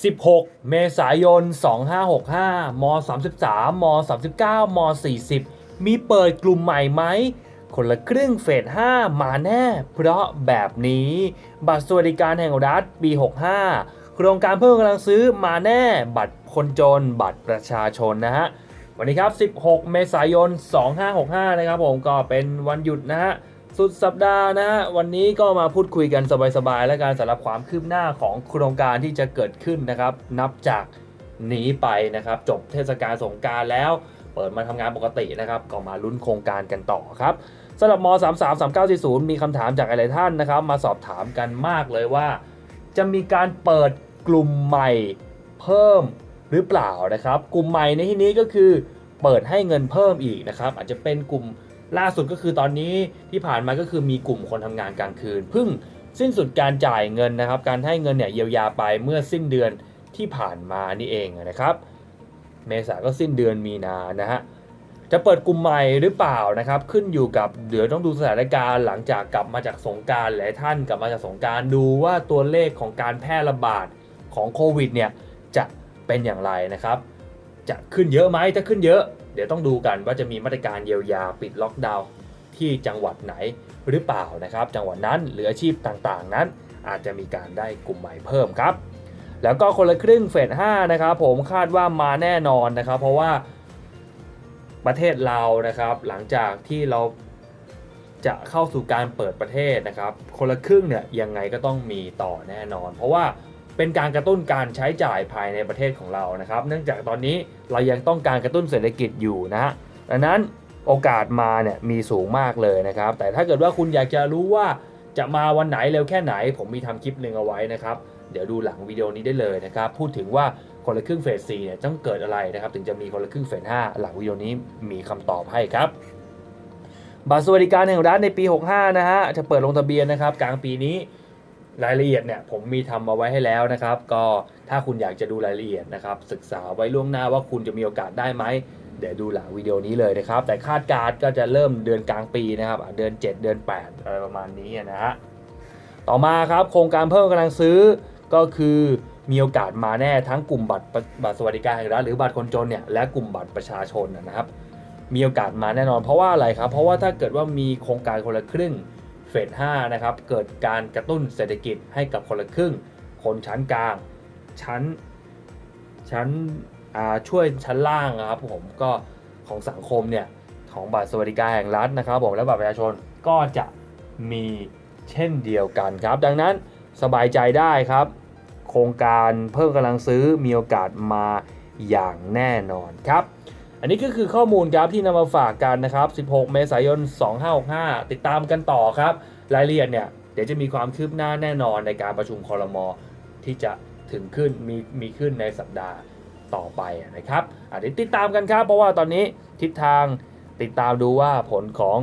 16 เมษายน 2565ม33ม39ม40 มีเปิดกลุ่มใหม่ไหม คนละครึ่งเฟส 5 มาแน่ เพราะแบบนี้ บัตรสวัสดิการแห่งรัฐปี 65 โครงการเพิ่มกำลังซื้อมาแน่ บัตรคนจน บัตรประชาชนนะฮะ วันนี้ครับ 16 เมษายน 2565 นะครับผม ก็เป็นวันหยุดนะฮะ สุดสัปดาห์นะฮะวันนี้ก็มาพูดคุยกันสบายๆและการสำหรับความคืบหน้าของโครงการที่จะเกิดขึ้นนะครับ นับจากนี้ไปนะครับ จบเทศกาลสงการแล้ว เปิดมาทำงานปกตินะครับ ก็มาลุ้นโครงการกันต่อครับสำหรับม 33 3940 มีคำถามจากหลายๆท่านนะครับ มาสอบถามกันมากเลยว่า จะมีการเปิดกลุ่มใหม่เพิ่มหรือเปล่านะครับ กลุ่มใหม่ในที่นี้ก็คือ เปิดให้เงินเพิ่มอีกนะครับ อาจจะเป็นกลุ่ม ล่าสุดก็คือตอนนี้ที่ผ่านมาก็คือมีกลุ่มคนทำงานกลางคืนเพิ่งสิ้นสุดการจ่ายเงินนะครับ การให้เงินเนี่ยเยียวยาไปเมื่อสิ้นเดือนที่ผ่านมานี่เองนะครับ เมษาก็สิ้นเดือนมีนานะฮะจะเปิดกลุ่มใหม่หรือเปล่านะครับ ขึ้นอยู่กับเดี๋ยวต้องดูสถานการณ์หลังจากกลับมาจากสงการหลายท่านกลับมาจากสงการดูว่าตัวเลขของการแพร่ระบาดของโควิดเนี่ยจะเป็นอย่างไรนะครับ จะขึ้นเยอะไหมถ้าขึ้นเยอะ เดี๋ยวต้องดูกันว่าจะมีมาตรการเยียวยาปิดล็อกดาวน์ที่จังหวัดไหนหรือเปล่านะครับ จังหวัดนั้นหรืออาชีพต่างๆ นั้น อาจจะมีการได้กลุ่มใหม่เพิ่มครับ แล้วก็คนละครึ่งเฟส5นะครับผมคาดว่ามาแน่นอนนะครับ เพราะว่าประเทศเรานะครับ หลังจากที่เราจะเข้าสู่การเปิดประเทศนะครับ คนละครึ่งเนี่ยยังไงก็ต้องมีต่อแน่นอน เพราะว่า เป็นการกระตุ้นการใช้จ่ายภายในประเทศของเรานะครับ เนื่องจากตอนนี้เรายังต้องการกระตุ้นเศรษฐกิจอยู่นะฮะดังนั้นโอกาสมาเนี่ยมีสูงมากเลยนะครับ แต่ถ้าเกิดว่าคุณอยากจะรู้ว่าจะมาวันไหนเร็วแค่ไหน ผมมีทำคลิปหนึ่งเอาไว้นะครับ เดี๋ยวดูหลังวิดีโอนี้ได้เลยนะครับ พูดถึงว่าคนละครึ่งเฟส4เนี่ยต้องเกิดอะไรนะครับ ถึงจะมีคนละครึ่งเฟส5หลังวิดีโอนี้มีคำตอบให้ครับบัตรสวัสดิการแห่งรัฐในปี 65 นะฮะจะเปิดลงทะเบียนนะครับ กลางปีนี้ รายละเอียดเนี่ยผมมีทำมาไว้ให้แล้วนะครับ ก็ถ้าคุณอยากจะดูรายละเอียดนะครับ ศึกษาไว้ล่วงหน้าว่าคุณจะมีโอกาสได้ไหมเดี๋ยวดูหลังวิดีโอนี้เลยนะครับ แต่คาดการณ์ก็จะเริ่มเดือนกลางปีนะครับเดือน 7 เดือน 8 อะไรประมาณนี้นะฮะต่อมาครับโครงการเพิ่มกำลังซื้อก็คือมีโอกาสมาแน่ทั้งกลุ่มบัตรบัตรสวัสดิการแห่งรัฐหรือบัตรคนจนเนี่ยและกลุ่มบัตรประชาชนนะครับ มีโอกาสมาแน่นอนเพราะว่าอะไรครับ เพราะว่าถ้าเกิดว่ามีโครงการคนละครึ่ง เฟส5นะครับเกิดการกระตุ้นเศรษฐกิจให้กับคนละครึ่ง คนชั้นกลาง ชั้นชั้นช่วยชั้นล่างนะครับผมก็ของสังคมเนี่ยของบัตรสวัสดิการแห่งรัฐนะครับผมและบัตรประชาชนก็จะมีเช่นเดียวกันครับ ดังนั้นสบายใจได้ครับ โครงการเพิ่มกำลังซื้อมีโอกาสมาอย่างแน่นอนครับ อันนี้ก็คือข้อมูลครับที่นำมาฝากกันนะครับ 16 เมษายน 2565 ติดตามกันต่อครับ รายละเอียดเนี่ย เดี๋ยวจะมีความคืบหน้าแน่นอนในการประชุมคอรมอที่จะถึงขึ้นมีมีขึ้นในสัปดาห์ต่อไปนะครับอะเดี๋ยวติดตามกันครับ เพราะว่าตอนนี้ทิศทางติดตามดูว่าผลของ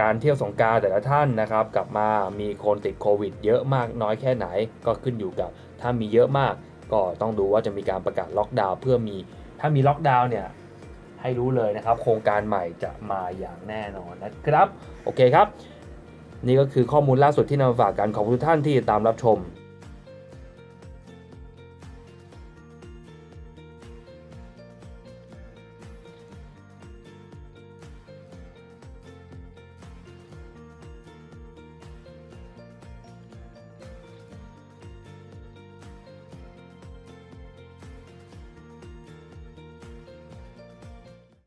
การเที่ยวสงการแต่ละท่านนะครับ กลับมามีคนติดโควิด เยอะมากน้อยแค่ไหนก็ขึ้นอยู่กับ ถ้ามีเยอะมาก ก็ต้องดูว่าจะมีการประกาศล็อกดาวน์เพื่อมีถ้ามีล็อกดาวน์เนี่ย ให้รู้เลยนะครับ โครงการใหม่จะมาอย่างแน่นอนนะครับ โอเคครับ นี่ก็คือข้อมูลล่าสุดที่นำมาฝากกันขอบคุณทุกท่านที่ติดตามรับชม